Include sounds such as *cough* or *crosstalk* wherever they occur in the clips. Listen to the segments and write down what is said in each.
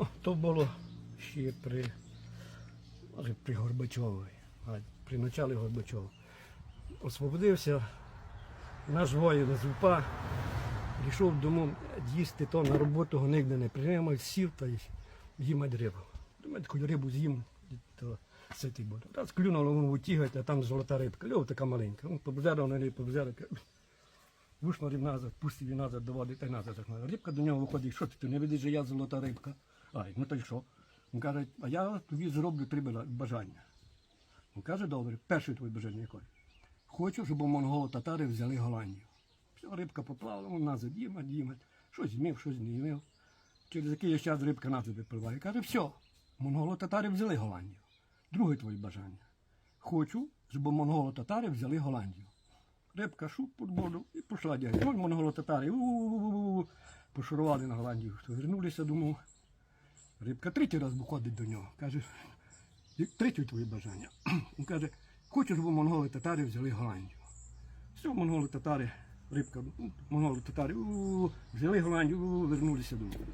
О, то було ще при, при а при началі Горбачова. Освободився наш воїн з УПА, прийшов дому їсти, то на роботу його нігде не приймав, сів та й їм рибу. Думаю, таку рибу з'їм, то ситий буду. Раз клюнуло йому тігать, а там золота рибка, льов така маленька. Він побзерав на неї, побзерав, вишмарив назад, пустив її назад до води та й назад. Рибка до нього виходить, що ти, ти не видиш, що я золота рибка? Ай, ну то й що? Він каже, а я тобі зроблю три бажання. Він каже, добре, перше твоє бажання яке? Хочу, щоб монголо-татари взяли Голландію. Все, рибка поплавала, він назад їме, їме. Щось змів, щось не їмив. Через який час рибка назад випливає. Каже, все, монголо-татари взяли Голландію. Друге твоє бажання. Хочу, щоб монголо-татари взяли Голландію. Рибка шуп під воду і пішла дядя. Ну, монголо-татари пошурували на Голландію. Вернулися, думав. Рибка третій раз виходить до нього. Каже, третє твоє бажання. *clears throat* Він каже, хочу, щоб монголи татари взяли Голландію. Все, монголи татари, рибка, ну, монголи татари взяли Голландію, вернулися додому.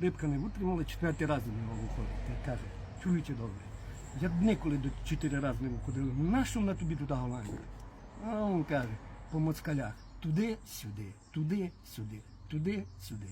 Рибка не витримала, четвертий раз до нього виходить. Каже, чуєте добре, я б ніколи до чотири рази не виходив. Нащо на тобі туди Голландія? А він каже, по москалях, туди-сюди, туди-сюди, туди-сюди.